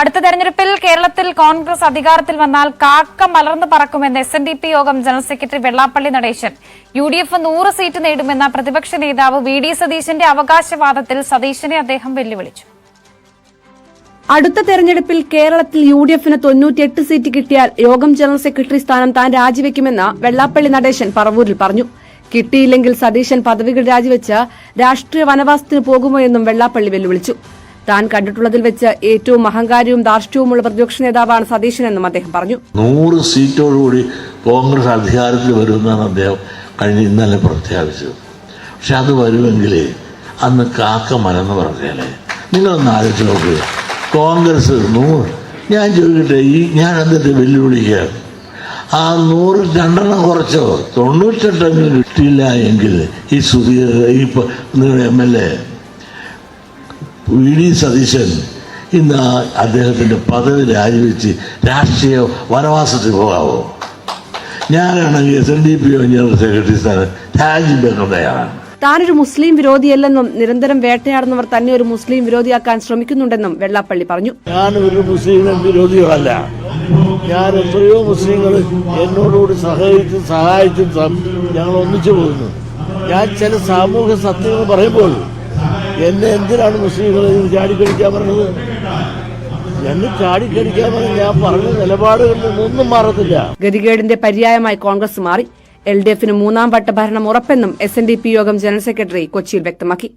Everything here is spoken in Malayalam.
അടുത്ത തെരഞ്ഞെടുപ്പിൽ കേരളത്തിൽ കോൺഗ്രസ് അധികാരത്തിൽ വന്നാൽ കാക്ക മലർന്നു പറക്കുമെന്ന് S N D P Yogam general secretary Vellappally Natesan. U D F നൂറ് സീറ്റ് നേടുമെന്ന പ്രതിപക്ഷ നേതാവ് വി ഡി സതീശന്റെ അവകാശവാദത്തിൽ സതീശനെ അദ്ദേഹം വെല്ലുവിളിച്ചു. അടുത്ത തെരഞ്ഞെടുപ്പിൽ കേരളത്തിൽ യു ഡി എഫിന് തൊണ്ണൂറ്റിയെട്ട് സീറ്റ് കിട്ടിയാൽ യോഗം ജനറൽ സെക്രട്ടറി സ്ഥാനം താൻ രാജിവെക്കുമെന്ന് വെള്ളാപ്പള്ളി നടേശൻ പറവൂരിൽ പറഞ്ഞു. കിട്ടിയില്ലെങ്കിൽ സതീശൻ പദവികൾ രാജിവെച്ച് രാഷ്ട്രീയ വനവാസത്തിന് പോകുമോ എന്നും വെള്ളാപ്പള്ളി വെല്ലുവിളിച്ചു. താൻ കണ്ടിട്ടുള്ളതിൽ വെച്ച് ഏറ്റവും അഹങ്കാരവും ധാർഷ്ട്യവുമുള്ള പ്രതിപക്ഷ നേതാവാണ് സതീശനെന്നും അദ്ദേഹം പറഞ്ഞു. നൂറ് സീറ്റോടുകൂടി കോൺഗ്രസ് അധികാരത്തിൽ വരുമെന്നാണ് അദ്ദേഹം കഴിഞ്ഞ ഇന്നലെ പ്രഖ്യാപിച്ചത്. പക്ഷെ അത് വരുമെങ്കിൽ അന്ന് കാക്ക മലന്ന് പറഞ്ഞാലേ നിങ്ങളൊന്ന് ആലോചിച്ച് നോക്കുക കോൺഗ്രസ് നൂറ് ഞാൻ ചോദിക്കട്ടെ ഈ ഞാൻ എന്നിട്ട് വെല്ലുവിളിക്കുകയാണ് ആ നൂറ് രണ്ടെണ്ണം കുറച്ചോ? തൊണ്ണൂറ്റെട്ടെങ്കിലും കിട്ടിയില്ല എങ്കിൽ ഈ സുധീർ ഈ നിങ്ങളുടെ M L A V D Satheesan ഇന്ന് അദ്ദേഹത്തിന്റെ പദവി രാജിവെച്ച് രാഷ്ട്രീയ വനവാസത്തിൽ പോകാവോ? ഞാനാണെങ്കിൽ S N D P general secretary സ്ഥാനം രാജിവെക്കാൻ തയ്യാറാണ് താനൊരു മുസ്ലിം വിരോധിയല്ലെന്നും നിരന്തരം വേട്ടയാടുന്നവർ തന്നെ ഒരു മുസ്ലിം വിരോധിയാക്കാൻ ശ്രമിക്കുന്നുണ്ടെന്നും വെള്ളാപ്പള്ളി പറഞ്ഞു. ഞാൻ ഒരു മുസ്ലിം വിരോധിയല്ല ഞാൻ എത്രയോ മുസ്ലിങ്ങൾ എന്നോടുകൂടി സഹകരിച്ചും സഹായിച്ചും ഞങ്ങൾ ഒന്നിച്ചു പോകുന്നു. ഞാൻ ചില സാമൂഹ്യ സത്യങ്ങൾ പറയുമ്പോൾ എന്നെ എന്തിനാണ് മുസ്ലിങ്ങൾ ചാടിക്കടിക്കാൻ പറഞ്ഞത്? എന്നെ ചാടിക്കടിക്കാൻ പറഞ്ഞ ഞാൻ പറഞ്ഞ നിലപാടുകളിൽ നിന്നൊന്നും മാറത്തില്ല. ഗതികേടിന്റെ പര്യായമായി കോൺഗ്രസ് മാറി. എൽ ഡി എഫിന് മൂന്നാം വട്ട ഭരണം ഉറപ്പെന്നും S N D P Yogam general secretary കൊച്ചിയിൽ വ്യക്തമാക്കി.